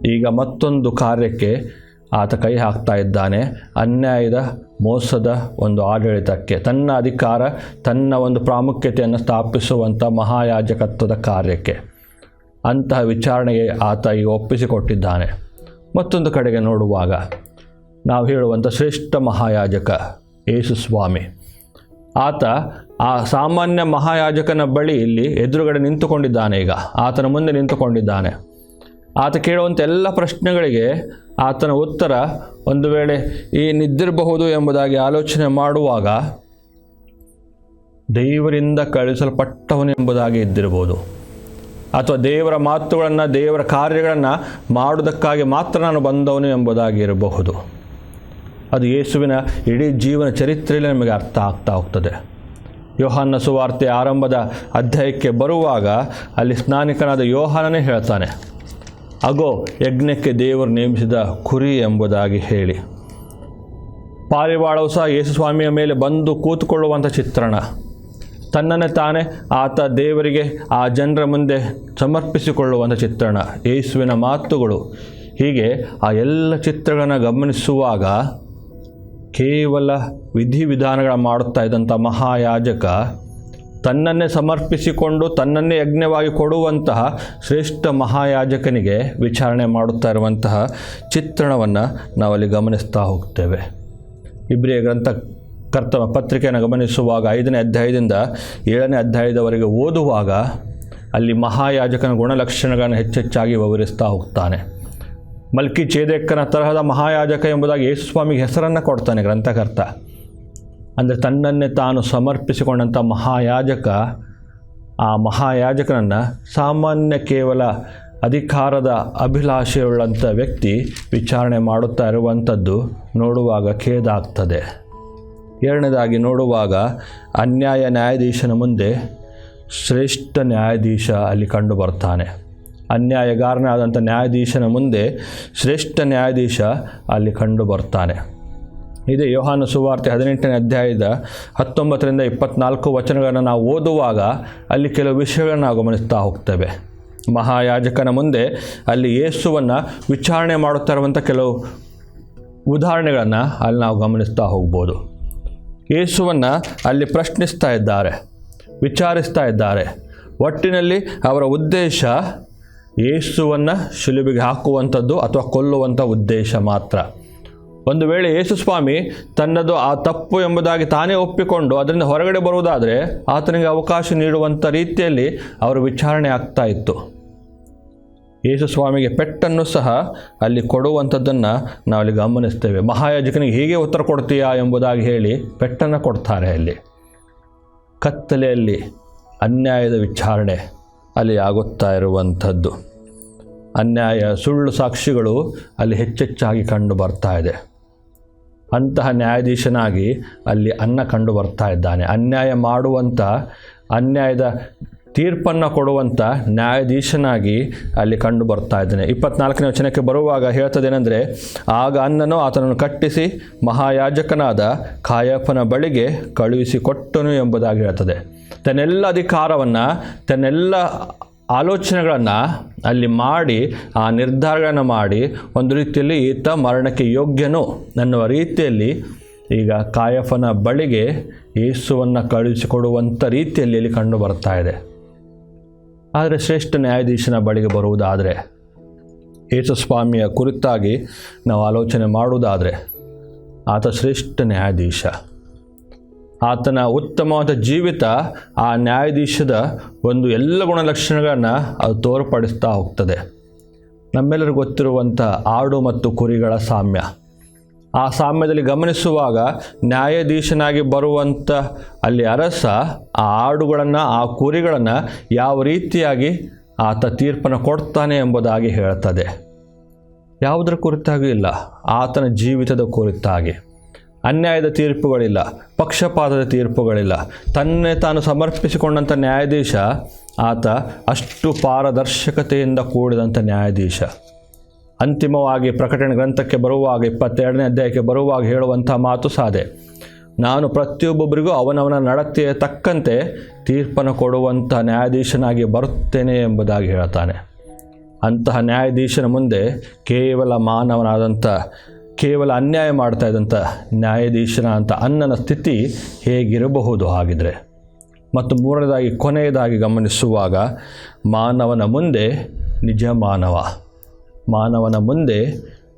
ಈಗ ಮತ್ತೊಂದು ಕಾರ್ಯಕ್ಕೆ ಆತ ಕೈ ಹಾಕ್ತಾ ಇದ್ದಾನೆ. ಅನ್ಯಾಯದ, ಮೋಸದ ಒಂದು ಆಡಳಿತಕ್ಕೆ, ತನ್ನ ಅಧಿಕಾರ, ತನ್ನ ಒಂದು ಪ್ರಾಮುಖ್ಯತೆಯನ್ನು ಸ್ಥಾಪಿಸುವಂಥ ಮಹಾಯಾಜಕತ್ವದ ಕಾರ್ಯಕ್ಕೆ. ಅಂತಹ ವಿಚಾರಣೆಗೆ ಆತ ಈಗ ಒಪ್ಪಿಸಿಕೊಟ್ಟಿದ್ದಾನೆ. ಮತ್ತೊಂದು ಕಡೆಗೆ ನೋಡುವಾಗ, ನಾವು ಹೇಳುವಂಥ ಶ್ರೇಷ್ಠ ಮಹಾಯಾಜಕ ಯೇಸು ಸ್ವಾಮಿ. ಆತ ಆ ಸಾಮಾನ್ಯ ಮಹಾಯಾಜಕನ ಬಳಿ ಇಲ್ಲಿ ಎದುರುಗಡೆ ನಿಂತುಕೊಂಡಿದ್ದಾನೆ ಈಗ. ಆತನ ಮುಂದೆ ನಿಂತುಕೊಂಡಿದ್ದಾನೆ. ಆತ ಕೇಳುವಂಥ ಎಲ್ಲ ಪ್ರಶ್ನೆಗಳಿಗೆ ಆತನ ಉತ್ತರ ಒಂದು ವೇಳೆ ಈ ನಿದ್ದಿರಬಹುದು ಎಂಬುದಾಗಿ ಆಲೋಚನೆ ಮಾಡುವಾಗ, ದೇವರಿಂದ ಕಳಿಸಲ್ಪಟ್ಟವನು ಎಂಬುದಾಗಿ ಇದ್ದಿರಬಹುದು. ಅಥವಾ ದೇವರ ಮಾತುಗಳನ್ನು, ದೇವರ ಕಾರ್ಯಗಳನ್ನು ಮಾಡುವುದಕ್ಕಾಗಿ ಮಾತ್ರ ನಾನು ಬಂದವನು ಎಂಬುದಾಗಿ ಇರಬಹುದು ಅದು ಯೇಸುವಿನ ಇಡೀ ಜೀವನ ಚರಿತ್ರೆಯಲ್ಲಿ ನಮಗೆ ಅರ್ಥ ಆಗ್ತಾ ಹೋಗ್ತದೆ. ಯೋಹಾನ ಸುವಾರ್ತೆ ಆರಂಭದ ಅಧ್ಯಾಯಕ್ಕೆ ಬರುವಾಗ ಅಲ್ಲಿ ಸ್ನಾನಿಕನಾದ ಯೋಹಾನನೇ ಹೇಳ್ತಾನೆ, ಅಗೋ, ಯಜ್ಞಕ್ಕೆ ದೇವರು ನೇಮಿಸಿದ ಕುರಿ ಎಂಬುದಾಗಿ ಹೇಳಿ. ಪಾರಿವಾಳವು ಸಹ ಯೇಸು ಸ್ವಾಮಿಯ ಮೇಲೆ ಬಂದು ಕೂತುಕೊಳ್ಳುವಂಥ ಚಿತ್ರಣ. ತನ್ನನ್ನೇ ತಾನೇ ಆತ ದೇವರಿಗೆ ಆ ಜನರ ಮುಂದೆ ಸಮರ್ಪಿಸಿಕೊಳ್ಳುವಂಥ ಚಿತ್ರಣ, ಯೇಸುವಿನ ಮಾತುಗಳು. ಹೀಗೆ ಆ ಎಲ್ಲ ಚಿತ್ರಗಳನ್ನು ಗಮನಿಸುವಾಗ ಕೇವಲ ವಿಧಿವಿಧಾನಗಳ ಮಾಡುತ್ತಾ ಇದ್ದಂಥ ಮಹಾಯಾಜಕ ತನ್ನನ್ನೇ ಸಮರ್ಪಿಸಿಕೊಂಡು ತನ್ನನ್ನೇ ಯಜ್ಞವಾಗಿ ಕೊಡುವಂತಹ ಶ್ರೇಷ್ಠ ಮಹಾಯಾಜಕನಿಗೆ ವಿಚಾರಣೆ ಮಾಡುತ್ತಾ ಇರುವಂತಹ ಚಿತ್ರಣವನ್ನು ನಾವಲ್ಲಿ ಗಮನಿಸ್ತಾ ಹೋಗ್ತೇವೆ. ಇಬ್ರಿಯ ಗ್ರಂಥ ಕರ್ತವ ಪತ್ರಿಕೆಯನ್ನು ಗಮನಿಸುವಾಗ ಐದನೇ ಅಧ್ಯಾಯದಿಂದ ಏಳನೇ ಅಧ್ಯಾಯದವರೆಗೆ ಓದುವಾಗ ಅಲ್ಲಿ ಮಹಾಯಾಜಕನ ಗುಣಲಕ್ಷಣಗಳನ್ನು ಹೆಚ್ಚೆಚ್ಚಾಗಿ ವಿವರಿಸ್ತಾ ಹೋಗ್ತಾನೆ. ಮಲ್ಕಿ ಚೇದೇಕ್ಕನ ತರಹದ ಮಹಾಯಾಜಕ ಎಂಬುದಾಗಿ ಯೇಸುಸ್ವಾಮಿಗೆ ಹೆಸರನ್ನು ಕೊಡ್ತಾನೆ ಗ್ರಂಥಕರ್ತ. ಅಂದರೆ ತನ್ನನ್ನೇ ತಾನು ಸಮರ್ಪಿಸಿಕೊಂಡಂಥ ಮಹಾಯಾಜಕ, ಆ ಮಹಾಯಾಜಕನನ್ನು ಸಾಮಾನ್ಯ ಕೇವಲ ಅಧಿಕಾರದ ಅಭಿಲಾಷೆಯುಳ್ಳಂಥ ವ್ಯಕ್ತಿ ವಿಚಾರಣೆ ಮಾಡುತ್ತಾ ಇರುವಂಥದ್ದು ನೋಡುವಾಗ ಖೇದ ಆಗ್ತದೆ ಎರಡನೇದಾಗಿ ನೋಡುವಾಗ ಅನ್ಯಾಯ ನ್ಯಾಯಾಧೀಶನ ಮುಂದೆ ಶ್ರೇಷ್ಠ ನ್ಯಾಯಾಧೀಶ ಅಲ್ಲಿ ಕಂಡು ಬರ್ತಾನೆ. ಅನ್ಯಾಯಗಾರನಾದಂಥ ನ್ಯಾಯಾಧೀಶನ ಮುಂದೆ ಶ್ರೇಷ್ಠ ನ್ಯಾಯಾಧೀಶ ಅಲ್ಲಿ ಕಂಡು ಬರ್ತಾನೆ. ಇದೇ ಯೋಹಾನ ಸುವಾರ್ತೆ ಹದಿನೆಂಟನೇ ಅಧ್ಯಾಯದ ಹತ್ತೊಂಬತ್ತರಿಂದ ಇಪ್ಪತ್ನಾಲ್ಕು ವಚನಗಳನ್ನು ನಾವು ಓದುವಾಗ ಅಲ್ಲಿ ಕೆಲವು ವಿಷಯಗಳನ್ನು ನಾವು ಗಮನಿಸ್ತಾ ಹೋಗ್ತೇವೆ. ಮಹಾಯಾಜಕನ ಮುಂದೆ ಅಲ್ಲಿ ಯೇಸುವನ್ನು ವಿಚಾರಣೆ ಮಾಡುತ್ತಿರುವಂಥ ಕೆಲವು ಉದಾಹರಣೆಗಳನ್ನು ಅಲ್ಲಿ ನಾವು ಗಮನಿಸ್ತಾ ಹೋಗ್ಬೋದು. ಯೇಸುವನ್ನು ಅಲ್ಲಿ ಪ್ರಶ್ನಿಸ್ತಾ ಇದ್ದಾರೆ, ವಿಚಾರಿಸ್ತಾ ಇದ್ದಾರೆ. ಒಟ್ಟಿನಲ್ಲಿ ಅವರ ಉದ್ದೇಶ ಯೇಸುವನ್ನು ಶಿಲುಬೆಗೆ ಹಾಕುವಂಥದ್ದು ಅಥವಾ ಕೊಲ್ಲುವಂಥ ಉದ್ದೇಶ ಮಾತ್ರ. ಒಂದು ವೇಳೆ ಯೇಸು ಸ್ವಾಮಿ ತನ್ನದು ಆ ತಪ್ಪು ಎಂಬುದಾಗಿ ತಾನೇ ಒಪ್ಪಿಕೊಂಡು ಅದರಿಂದ ಹೊರಗಡೆ ಬರುವುದಾದರೆ ಆತನಿಗೆ ಅವಕಾಶ ನೀಡುವಂಥ ರೀತಿಯಲ್ಲಿ ಅವರ ವಿಚಾರಣೆ ಆಗ್ತಾ ಇತ್ತು. ಯೇಸುಸ್ವಾಮಿಗೆ ಪೆಟ್ಟನ್ನು ಸಹ ಅಲ್ಲಿ ಕೊಡುವಂಥದ್ದನ್ನು ನಾವಲ್ಲಿ ಗಮನಿಸ್ತೇವೆ. ಮಹಾಯಾಜಕನಿಗೆ ಹೇಗೆ ಉತ್ತರ ಕೊಡ್ತೀಯಾ ಎಂಬುದಾಗಿ ಹೇಳಿ ಪೆಟ್ಟನ್ನು ಕೊಡ್ತಾರೆ ಅಲ್ಲಿ. ಕತ್ತಲೆಯಲ್ಲಿ ಅನ್ಯಾಯದ ವಿಚಾರಣೆ ಅಲ್ಲಿ ಆಗುತ್ತಾ ಇರುವಂಥದ್ದು. ಅನ್ಯಾಯ, ಸುಳ್ಳು ಸಾಕ್ಷಿಗಳು ಅಲ್ಲಿ ಹೆಚ್ಚೆಚ್ಚಾಗಿ ಕಂಡು ಬರ್ತಾ ಇದೆ. ಅಂತಹ ನ್ಯಾಯಾಧೀಶನಾಗಿ ಅಲ್ಲಿ ಅನ್ನ ಕಂಡು ಬರ್ತಾ ಇದ್ದಾನೆ. ಅನ್ಯಾಯ ಮಾಡುವಂಥ, ಅನ್ಯಾಯದ ತೀರ್ಪನ್ನು ಕೊಡುವಂಥ ನ್ಯಾಯಾಧೀಶನಾಗಿ ಅಲ್ಲಿ ಕಂಡು ಬರ್ತಾ ಇದ್ದಾನೆ. ಇಪ್ಪತ್ನಾಲ್ಕನೇ ವಚನಕ್ಕೆ ಬರುವಾಗ ಹೇಳ್ತದೇನೆಂದರೆ, ಆಗ ಅನ್ನನು ಆತನನ್ನು ಕಟ್ಟಿಸಿ ಮಹಾಯಾಜಕನಾದ ಕಾಯಪ್ಪನ ಬಳಿಗೆ ಕಳುಹಿಸಿಕೊಟ್ಟನು ಎಂಬುದಾಗಿ ಹೇಳ್ತದೆ. ತನ್ನೆಲ್ಲ ಅಧಿಕಾರವನ್ನು, ತನ್ನೆಲ್ಲ ಆಲೋಚನೆಗಳನ್ನು ಅಲ್ಲಿ ಮಾಡಿ, ಆ ನಿರ್ಧಾರಗಳನ್ನು ಮಾಡಿ ಒಂದು ರೀತಿಯಲ್ಲಿ ಈತ ಮರಣಕ್ಕೆ ಯೋಗ್ಯನು ಅನ್ನುವ ರೀತಿಯಲ್ಲಿ ಈಗ ಕಾಯಫನ ಬಳಿಗೆ ಯೇಸುವನ್ನು ಕಳುಹಿಸಿಕೊಡುವಂಥ ರೀತಿಯಲ್ಲಿ ಇಲ್ಲಿ ಕಂಡು ಬರ್ತಾ ಇದೆ. ಆದರೆ ಶ್ರೇಷ್ಠ ನ್ಯಾಯಾಧೀಶನ ಬಳಿಗೆ ಬರುವುದಾದರೆ ಯೇಸುಸ್ವಾಮಿಯ ಕುರಿತಾಗಿ ನಾವು ಆಲೋಚನೆ ಮಾಡುವುದಾದರೆ ಆತ ಶ್ರೇಷ್ಠ ನ್ಯಾಯಾಧೀಶ. ಆತನ ಉತ್ತಮವಾದ ಜೀವಿತ ಆ ನ್ಯಾಯಾಧೀಶದ ಒಂದು ಎಲ್ಲ ಗುಣಲಕ್ಷಣಗಳನ್ನು ಅದು ತೋರ್ಪಡಿಸ್ತಾ ಹೋಗ್ತದೆ. ನಮ್ಮೆಲ್ಲರಿಗೂ ಗೊತ್ತಿರುವಂಥ ಆಡು ಮತ್ತು ಕುರಿಗಳ ಸಾಮ್ಯ. ಆ ಸಾಮ್ಯದಲ್ಲಿ ಗಮನಿಸುವಾಗ ನ್ಯಾಯಾಧೀಶನಾಗಿ ಬರುವಂಥ ಅಲ್ಲಿ ಅರಸ ಆ ಆಡುಗಳನ್ನು, ಆ ಕುರಿಗಳನ್ನು ಯಾವ ರೀತಿಯಾಗಿ ಆತ ತೀರ್ಪನ್ನು ಕೊಡ್ತಾನೆ ಎಂಬುದಾಗಿ ಹೇಳ್ತದೆ. ಯಾವುದರ ಕುರಿತಾಗೂ ಇಲ್ಲ. ಆತನ ಜೀವಿತದ ಕುರಿತಾಗಿ. ಅನ್ಯಾಯದ ತೀರ್ಪುಗಳಿಲ್ಲ. ಪಕ್ಷಪಾತದ ತೀರ್ಪುಗಳಿಲ್ಲ. ತನ್ನೇ ತಾನು ಸಮರ್ಪಿಸಿಕೊಂಡಂಥ ನ್ಯಾಯಾಧೀಶ, ಆತ ಅಷ್ಟು ಪಾರದರ್ಶಕತೆಯಿಂದ ಕೂಡಿದಂಥ ನ್ಯಾಯಾಧೀಶ. ಅಂತಿಮವಾಗಿ ಪ್ರಕಟಣೆ ಗ್ರಂಥಕ್ಕೆ ಬರುವಾಗ ಇಪ್ಪತ್ತೆರಡನೇ ಅಧ್ಯಾಯಕ್ಕೆ ಬರುವಾಗ ಹೇಳುವಂಥ ಮಾತು ಸಾಧೆ. ನಾನು ಪ್ರತಿಯೊಬ್ಬೊಬ್ಬರಿಗೂ ಅವನವನ ನಡತೆಯ ತಕ್ಕಂತೆ ತೀರ್ಪನ್ನು ಕೊಡುವಂಥ ನ್ಯಾಯಾಧೀಶನಾಗಿ ಬರುತ್ತೇನೆ ಎಂಬುದಾಗಿ ಹೇಳ್ತಾನೆ. ಅಂತಹ ನ್ಯಾಯಾಧೀಶನ ಮುಂದೆ ಕೇವಲ ಮಾನವನಾದಂಥ, ಕೇವಲ ಅನ್ಯಾಯ ಮಾಡ್ತಾ ಇದ್ದಂಥ ನ್ಯಾಯಾಧೀಶನ ಅಂತ ಅನ್ನನ ಸ್ಥಿತಿ ಹೇಗಿರಬಹುದು ಹಾಗಿದ್ರೆ? ಮತ್ತು ಮೂರನೇದಾಗಿ, ಕೊನೆಯದಾಗಿ ಗಮನಿಸುವಾಗ ಮಾನವನ ಮುಂದೆ ನಿಜ ಮಾನವ. ಮಾನವನ ಮುಂದೆ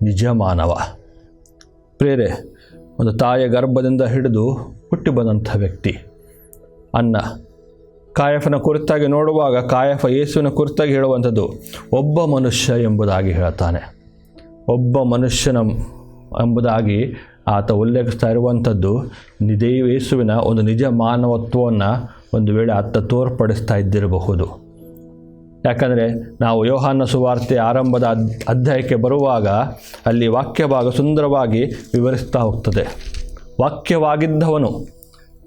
ನಿಜ ಮಾನವ ಪ್ರೇರೆ, ಒಂದು ತಾಯಿಯ ಗರ್ಭದಿಂದ ಹಿಡಿದು ಹುಟ್ಟಿ ಬಂದಂಥ ವ್ಯಕ್ತಿ. ಅನ್ನ, ಕಾಯಫನ ಕುರಿತಾಗಿ ನೋಡುವಾಗ ಕಾಯಫ ಯೇಸುವಿನ ಕುರಿತಾಗಿ ಹೇಳುವಂಥದ್ದು ಒಬ್ಬ ಮನುಷ್ಯ ಎಂಬುದಾಗಿ ಹೇಳ್ತಾನೆ. ಒಬ್ಬ ಮನುಷ್ಯನ ಎಂಬುದಾಗಿ ಆತ ಉಲ್ಲೇಖಿಸ್ತಾ ಇರುವಂಥದ್ದು ನಿಜ ಯೇಸುವಿನ ಒಂದು ನಿಜ ಮಾನವತ್ವವನ್ನು ಒಂದು ವೇಳೆ ಆತ ತೋರ್ಪಡಿಸ್ತಾ ಇದ್ದಿರಬಹುದು. ಯಾಕಂದರೆ ನಾವು ಯೋಹಾನ ಸುವಾರ್ತೆ ಆರಂಭದ ಅಧ್ಯಾಯಕ್ಕೆ ಬರುವಾಗ ಅಲ್ಲಿ ವಾಕ್ಯ ಭಾಗ ಸುಂದರವಾಗಿ ವಿವರಿಸ್ತಾ ಹೋಗ್ತದೆ. ವಾಕ್ಯವಾಗಿದ್ದವನು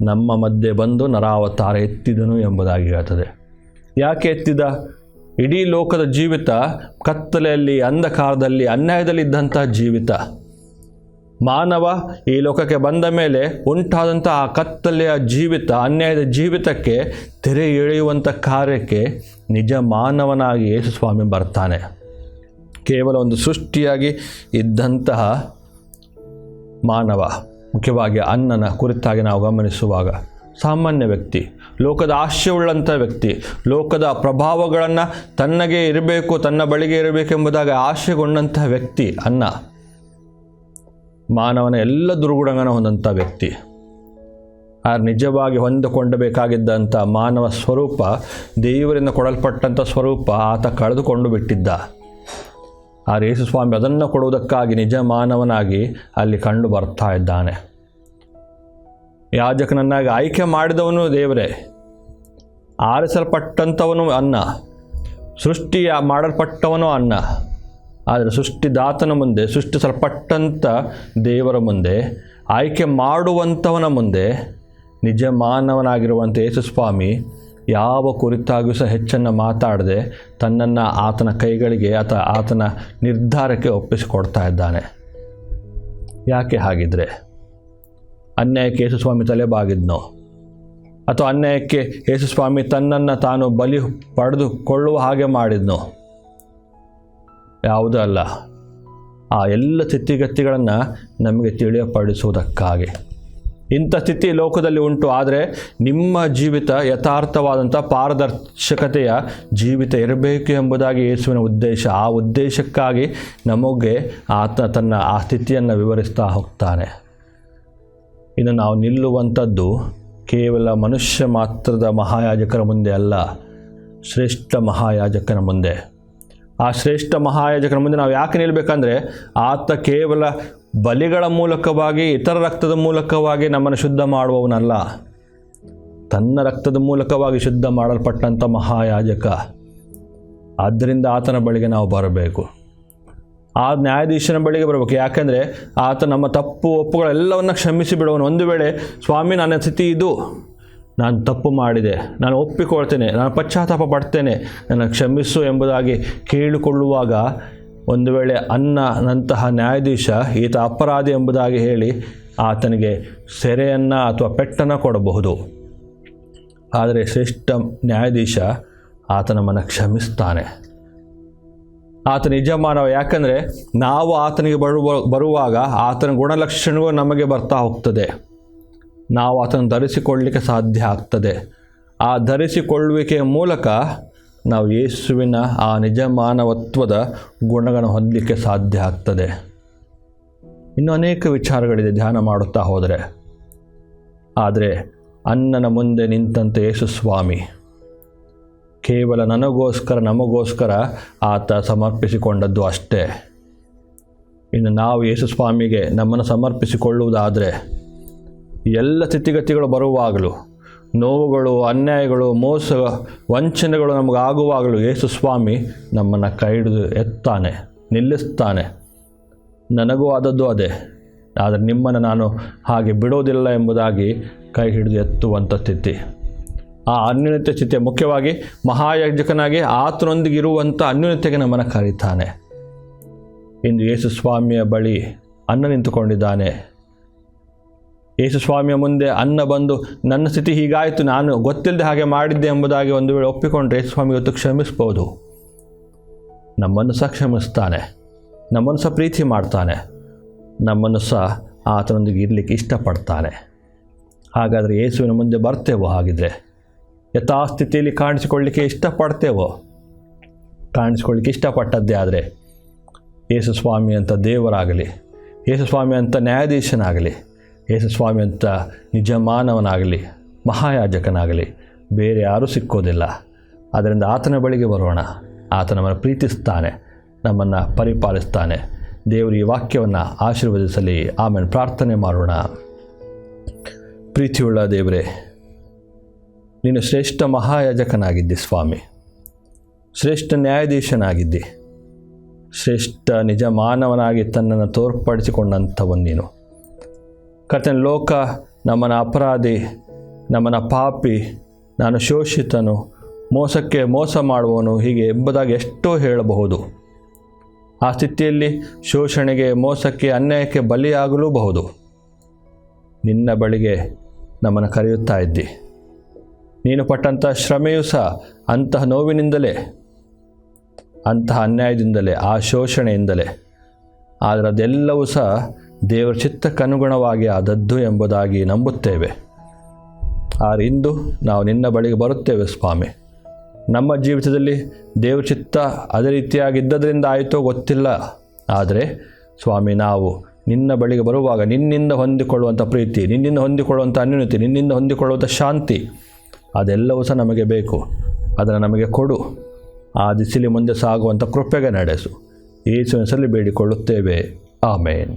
ನಮ್ಮ ಮಧ್ಯೆ ಬಂದು ನರಾವತಾರ ಎತ್ತಿದನು ಎಂಬುದಾಗಿ ಹೇಳ್ತದೆ. ಯಾಕೆ ಎತ್ತಿದ? ಇಡೀ ಲೋಕದ ಜೀವಿತ ಕತ್ತಲೆಯಲ್ಲಿ, ಅಂಧಕಾರದಲ್ಲಿ ಅನ್ಯಾಯದಲ್ಲಿದ್ದಂಥ ಜೀವಿತ. ಮಾನವ ಈ ಲೋಕಕ್ಕೆ ಬಂದ ಮೇಲೆ ಉಂಟಾದಂಥ ಆ ಕತ್ತಲೆಯ ಜೀವಿತ, ಅನ್ಯಾಯದ ಜೀವಿತಕ್ಕೆ ತೆರೆ ಎಳೆಯುವಂಥ ಕಾರ್ಯಕ್ಕೆ ನಿಜ ಮಾನವನಾಗಿ ಯೇಸು ಸ್ವಾಮಿ ಬರ್ತಾನೆ. ಕೇವಲ ಒಂದು ಸೃಷ್ಟಿಯಾಗಿ ಇದ್ದಂತಹ ಮಾನವ, ಮುಖ್ಯವಾಗಿ ಅನ್ನನ ಕುರಿತಾಗಿ ನಾವು ಗಮನಿಸುವಾಗ ಸಾಮಾನ್ಯ ವ್ಯಕ್ತಿ, ಲೋಕದ ಆಶೆಯುಳ್ಳಂಥ ವ್ಯಕ್ತಿ, ಲೋಕದ ಪ್ರಭಾವಗಳನ್ನು ತನ್ನಗೆ ಇರಬೇಕು, ತನ್ನ ಬಳಿಗೆ ಇರಬೇಕೆಂಬುದಾಗಿ ಆಶೆಗೊಂಡಂತಹ ವ್ಯಕ್ತಿ ಅನ್ನ ಮಾನವನ ಎಲ್ಲ ದುರ್ಗುಣಗಳನ್ನು ಹೊಂದಂಥ ವ್ಯಕ್ತಿ. ಆ ನಿಜವಾಗಿ ಹೊಂದಿಕೊಂಡಬೇಕಾಗಿದ್ದಂಥ ಮಾನವ ಸ್ವರೂಪ, ದೇವರಿಂದ ಕೊಡಲ್ಪಟ್ಟಂಥ ಸ್ವರೂಪ ಆತ ಕಳೆದುಕೊಂಡು ಬಿಟ್ಟಿದ್ದ. ಆ ರೇಸು ಸ್ವಾಮಿ ಅದನ್ನು ಕೊಡುವುದಕ್ಕಾಗಿ ನಿಜ ಮಾನವನಾಗಿ ಅಲ್ಲಿ ಕಂಡು ಬರ್ತಾ ಇದ್ದಾನೆ. ಯಾಜಕನನ್ನಾಗಿ ಆಯ್ಕೆ ಮಾಡಿದವನು ದೇವರೇ. ಆರಿಸಲ್ಪಟ್ಟಂಥವನು ಅನ್ನ, ಸೃಷ್ಟಿಯ ಮಾಡಲ್ಪಟ್ಟವನು ಅನ್ನ. ಆದರೆ ಸೃಷ್ಟಿದಾತನ ಮುಂದೆ ಸೃಷ್ಟಿಸಲ್ಪಟ್ಟಂಥ ದೇವರ ಮುಂದೆ, ಆಯ್ಕೆ ಮಾಡುವಂಥವನ ಮುಂದೆ ನಿಜ ಮಾನವನಾಗಿರುವಂಥ ಯೇಸುಸ್ವಾಮಿ ಯಾವ ಕುರಿತಾಗಿಯೂ ಸಹ ಹೆಚ್ಚನ್ನು ಮಾತಾಡದೆ ತನ್ನನ್ನು ಆತನ ಕೈಗಳಿಗೆ ಅಥವಾ ಆತನ ನಿರ್ಧಾರಕ್ಕೆ ಒಪ್ಪಿಸಿಕೊಡ್ತಾ ಇದ್ದಾನೆ. ಯಾಕೆ ಹಾಗಿದ್ರೆ? ಅನ್ಯಾಯಕ್ಕೆ ಯೇಸುಸ್ವಾಮಿ ತಲೆಬಾಗಿದ್ನೋ? ಅಥವಾ ಅನ್ಯಾಯಕ್ಕೆ ಯೇಸುಸ್ವಾಮಿ ತನ್ನನ್ನು ತಾನು ಬಲಿ ಪಡೆದುಕೊಳ್ಳುವ ಹಾಗೆ ಮಾಡಿದ್ನೋ? ಯಾವುದೂ ಅಲ್ಲ. ಆ ಎಲ್ಲ ಸ್ಥಿತಿಗತಿಗಳನ್ನು ನಮಗೆ ತಿಳಿಯಪಡಿಸುವುದಕ್ಕಾಗಿ. ಇಂಥ ಸ್ಥಿತಿ ಲೋಕದಲ್ಲಿ ಉಂಟು, ಆದರೆ ನಿಮ್ಮ ಜೀವಿತ ಯಥಾರ್ಥವಾದಂಥ ಪಾರದರ್ಶಕತೆಯ ಜೀವಿತ ಇರಬೇಕು ಎಂಬುದಾಗಿ ಯೇಸುವಿನ ಉದ್ದೇಶ. ಆ ಉದ್ದೇಶಕ್ಕಾಗಿ ನಮಗೆ ಆತ ತನ್ನ ಆ ಸ್ಥಿತಿಯನ್ನು ವಿವರಿಸ್ತಾ ಹೋಗ್ತಾನೆ. ಇನ್ನು ನಾವು ನಿಲ್ಲುವಂಥದ್ದು ಕೇವಲ ಮನುಷ್ಯ ಮಾತ್ರದ ಮಹಾಯಾಜಕರ ಮುಂದೆ ಅಲ್ಲ, ಶ್ರೇಷ್ಠ ಮಹಾಯಾಜಕನ ಮುಂದೆ. ಆ ಶ್ರೇಷ್ಠ ಮಹಾಯಾಜಕನ ಮುಂದೆ ನಾವು ಯಾಕೆ ನಿಲ್ಲಬೇಕಂದ್ರೆ ಆತ ಕೇವಲ ಬಲಿಗಳ ಮೂಲಕವಾಗಿ, ಇತರ ರಕ್ತದ ಮೂಲಕವಾಗಿ ನಮ್ಮನ್ನು ಶುದ್ಧ ಮಾಡುವವನಲ್ಲ. ತನ್ನ ರಕ್ತದ ಮೂಲಕವಾಗಿ ಶುದ್ಧ ಮಾಡಲ್ಪಟ್ಟಂಥ ಮಹಾಯಾಜಕ. ಆದ್ದರಿಂದ ಆತನ ಬಳಿಗೆ ನಾವು ಬರಬೇಕು. ಆ ನ್ಯಾಯಾಧೀಶನ ಬಳಿಗೆ ಬರಬೇಕು. ಯಾಕೆಂದರೆ ಆತ ನಮ್ಮ ತಪ್ಪು ಒಪ್ಪುಗಳೆಲ್ಲವನ್ನು ಕ್ಷಮಿಸಿ ಬಿಡುವನು. ಒಂದು ವೇಳೆ, ಸ್ವಾಮಿ, ನನ್ನ ಸ್ಥಿತಿ ಇದು. ನಾನು ತಪ್ಪು ಮಾಡಿದೆ, ನಾನು ಒಪ್ಪಿಕೊಳ್ತೇನೆ, ನಾನು ಪಶ್ಚಾತ್ತಾಪ ಪಡ್ತೇನೆ, ನನ್ನ ಕ್ಷಮಿಸು ಎಂಬುದಾಗಿ ಕೇಳಿಕೊಳ್ಳುವಾಗ ಒಂದು ವೇಳೆ ಅನ್ನ ನಂತಹ ನ್ಯಾಯಾಧೀಶ, ಈತ ಅಪರಾಧಿ ಎಂಬುದಾಗಿ ಹೇಳಿ ಆತನಿಗೆ ಸೆರೆಯನ್ನು ಅಥವಾ ಪೆಟ್ಟನ್ನು ಕೊಡಬಹುದು. ಆದರೆ ಶ್ರೇಷ್ಠ ನ್ಯಾಯಾಧೀಶ ಆತನ ಮನ ಕ್ಷಮಿಸ್ತಾನೆ. ಆತ ನಿಜ ಮಾನವ ಯಾಕಂದರೆ ನಾವು ಆತನಿಗೆ ಬರುವ, ಬರುವಾಗ ಆತನ ಗುಣಲಕ್ಷಣವೂ ನಮಗೆ ಬರ್ತಾ ಹೋಗ್ತದೆ. ನಾವು ಆತನ ಧರಿಸಿಕೊಳ್ಳಲಿಕ್ಕೆ ಸಾಧ್ಯ ಆಗ್ತದೆ. ಆ ಧರಿಸಿಕೊಳ್ಳುವಿಕೆಯ ಮೂಲಕ ನಾವು ಯೇಸುವಿನ ಆ ನಿಜ ಮಾನವತ್ವದ ಗುಣಗಳನ್ನು ಹೊಂದಲಿಕ್ಕೆ ಸಾಧ್ಯ ಆಗ್ತದೆ. ಇನ್ನು ಅನೇಕ ವಿಚಾರಗಳಿದೆ ಧ್ಯಾನ ಮಾಡುತ್ತಾ ಹೋದರೆ. ಆದರೆ ಅನ್ನನ ಮುಂದೆ ನಿಂತಂತೆ ಯೇಸು ಸ್ವಾಮಿ. ಕೇವಲ ನನಗೋಸ್ಕರ, ನಮಗೋಸ್ಕರ ಆತ ಸಮರ್ಪಿಸಿಕೊಂಡದ್ದು ಅಷ್ಟೇ. ಇನ್ನು ನಾವು ಯೇಸು ಸ್ವಾಮಿಗೆ ನಮ್ಮನ್ನು ಸಮರ್ಪಿಸಿಕೊಳ್ಳುವುದಾದರೆ ಎಲ್ಲ ಸ್ಥಿತಿಗತಿಗಳು ಬರುವಾಗಲೂ, ನೋವುಗಳು, ಅನ್ಯಾಯಗಳು, ಮೋಸ, ವಂಚನೆಗಳು ನಮಗಾಗುವಾಗಲೂ ಯೇಸು ಸ್ವಾಮಿ ನಮ್ಮನ್ನು ಕೈ ಹಿಡಿದು ಎತ್ತಾನೆ, ನಿಲ್ಲಿಸ್ತಾನೆ. ನನಗೂ ಆದದ್ದು ಅದೇ, ಆದರೆ ನಿಮ್ಮನ್ನು ನಾನು ಹಾಗೆ ಬಿಡೋದಿಲ್ಲ ಎಂಬುದಾಗಿ ಕೈ ಹಿಡಿದು ಎತ್ತುವಂಥ ಸ್ಥಿತಿ ಆ ಅನ್ಯೂನ್ಯತೆ ಸ್ಥಿತಿ ಮುಖ್ಯವಾಗಿ ಮಹಾಯಾಜಕನಾಗಿ ಆತನೊಂದಿಗೆ ಇರುವಂಥ ಅನ್ಯೂನ್ಯತೆಗೆ ನಮ್ಮನ್ನು ಕರೀತಾನೆ. ಇಂದು ಯೇಸು ಸ್ವಾಮಿಯ ಬಳಿ ಅನ್ನ ನಿಂತುಕೊಂಡಿದ್ದಾನೆ. ಯೇಸು ಸ್ವಾಮಿಯ ಮುಂದೆ ಅನ್ನ ಬಂದು, ನನ್ನ ಸ್ಥಿತಿ ಹೀಗಾಯಿತು, ನಾನು ಗೊತ್ತಿಲ್ಲದೆ ಹಾಗೆ ಮಾಡಿದ್ದೆ ಎಂಬುದಾಗಿ ಒಂದು ವೇಳೆ ಒಪ್ಪಿಕೊಂಡ್ರೆ ಯೇಸು ಸ್ವಾಮಿ ಇವತ್ತು ಕ್ಷಮಿಸ್ಬೋದು. ನಮ್ಮನ್ನು ಸಹ ಕ್ಷಮಿಸ್ತಾನೆ. ನಮ್ಮನ್ನು ಸಹ ಪ್ರೀತಿ ಮಾಡ್ತಾನೆ. ನಮ್ಮನ್ನು ಸಹ ಆತನೊಂದಿಗೆ ಇರಲಿಕ್ಕೆ ಇಷ್ಟಪಡ್ತಾನೆ. ಹಾಗಾದರೆ ಯೇಸುವಿನ ಮುಂದೆ ಬರ್ತೇವೋ ಹಾಗಿದ್ರೆ? ಯಥಾಸ್ಥಿತಿಯಲ್ಲಿ ಕಾಣಿಸಿಕೊಳ್ಳಿಕ್ಕೆ ಇಷ್ಟಪಡ್ತೇವೋ? ಕಾಣಿಸ್ಕೊಳ್ಳಿಕ್ಕೆ ಇಷ್ಟಪಟ್ಟದ್ದೇ ಆದರೆ ಯೇಸು ಸ್ವಾಮಿ ಅಂತ ದೇವರಾಗಲಿ ಯೇಸು ಸ್ವಾಮಿ ಅಂತ ನ್ಯಾಯಾಧೀಶನಾಗಲಿ ಯೇಸು ಸ್ವಾಮಿ ಅಂತ ನಿಜ ಮಾನವನಾಗಲಿ ಮಹಾಯಾಜಕನಾಗಲಿ, ಬೇರೆ ಯಾರೂ ಸಿಕ್ಕೋದಿಲ್ಲ. ಅದರಿಂದ ಆತನ ಬಳಿಗೆ ಬರೋಣ. ಆತ ನಮ್ಮನ್ನು ಪ್ರೀತಿಸ್ತಾನೆ, ನಮ್ಮನ್ನು ಪರಿಪಾಲಿಸ್ತಾನೆ. ದೇವರು ಈ ವಾಕ್ಯವನ್ನು ಆಶೀರ್ವದಿಸಲಿ. ಆಮೇಲೆ ಪ್ರಾರ್ಥನೆ ಮಾಡೋಣ. ಪ್ರೀತಿಯುಳ್ಳ ದೇವರೇ, ನೀನು ಶ್ರೇಷ್ಠ ಮಹಾಯಾಜಕನಾಗಿದ್ದಿ ಸ್ವಾಮಿ. ಶ್ರೇಷ್ಠ ನ್ಯಾಯಾಧೀಶನಾಗಿದ್ದಿ. ಶ್ರೇಷ್ಠ ನಿಜ ಮಾನವನಾಗಿ ತನ್ನನ್ನು ತೋರ್ಪಡಿಸಿಕೊಂಡಂಥವನು ನೀನು. ಕರ್ತನ ಲೋಕ ನಮ್ಮನ ಅಪರಾಧಿ ನಮ್ಮನ ಪಾಪಿ, ನಾನು ಶೋಷಿತನು, ಮೋಸಕ್ಕೆ ಮೋಸ ಮಾಡುವವನು ಹೀಗೆ ಎಂಬುದಾಗಿ ಎಷ್ಟೋ ಹೇಳಬಹುದು. ಆ ಸ್ಥಿತಿಯಲ್ಲಿ ಶೋಷಣೆಗೆ, ಮೋಸಕ್ಕೆ, ಅನ್ಯಾಯಕ್ಕೆ ಬಲಿಯಾಗಲೂಬಹುದು. ನಿನ್ನ ಬಳಿಗೆ ನಮ್ಮನ್ನು ಕರೆಯುತ್ತಾ ಇದ್ದಿ. ನೀನು ಪಟ್ಟಂಥ ಶ್ರಮೆಯೂ ಸಹ ಅಂತಹ ನೋವಿನಿಂದಲೇ, ಅಂತಹ ಅನ್ಯಾಯದಿಂದಲೇ, ಆ ಶೋಷಣೆಯಿಂದಲೇ. ಆದರೆ ಅದೆಲ್ಲವೂ ಸಹ ದೇವರ ಚಿತ್ತಕ್ಕನುಗುಣವಾಗಿ ಆದದ್ದು ಎಂಬುದಾಗಿ ನಂಬುತ್ತೇವೆ. ಆದರೆ ಇಂದು ನಾವು ನಿನ್ನ ಬಳಿಗೆ ಬರುತ್ತೇವೆ ಸ್ವಾಮಿ. ನಮ್ಮ ಜೀವಿತದಲ್ಲಿ ದೇವ್ರ ಚಿತ್ತ ಅದೇ ರೀತಿಯಾಗಿದ್ದರಿಂದ ಆಯಿತೋ ಗೊತ್ತಿಲ್ಲ. ಆದರೆ ಸ್ವಾಮಿ, ನಾವು ನಿನ್ನ ಬಳಿಗೆ ಬರುವಾಗ ನಿನ್ನಿಂದ ಹೊಂದಿಕೊಳ್ಳುವಂಥ ಪ್ರೀತಿ, ನಿನ್ನಿಂದ ಹೊಂದಿಕೊಳ್ಳುವಂಥ ಅನ್ಯೂನ್ಯತೆ, ನಿನ್ನಿಂದ ಹೊಂದಿಕೊಳ್ಳುವಂಥ ಶಾಂತಿ, ಅದೆಲ್ಲವೂ ಸಹ ನಮಗೆ ಬೇಕು. ಅದನ್ನು ನಮಗೆ ಕೊಡು. ಆ ದಿಸಿಲಿ ಮುಂದೆ ಸಾಗುವಂಥ ಕೃಪೆಗೆ ನಡೆಸು. ಹೆಸರಲ್ಲಿ ಬೇಡಿಕೊಳ್ಳುತ್ತೇವೆ. ಆಮೇನ್.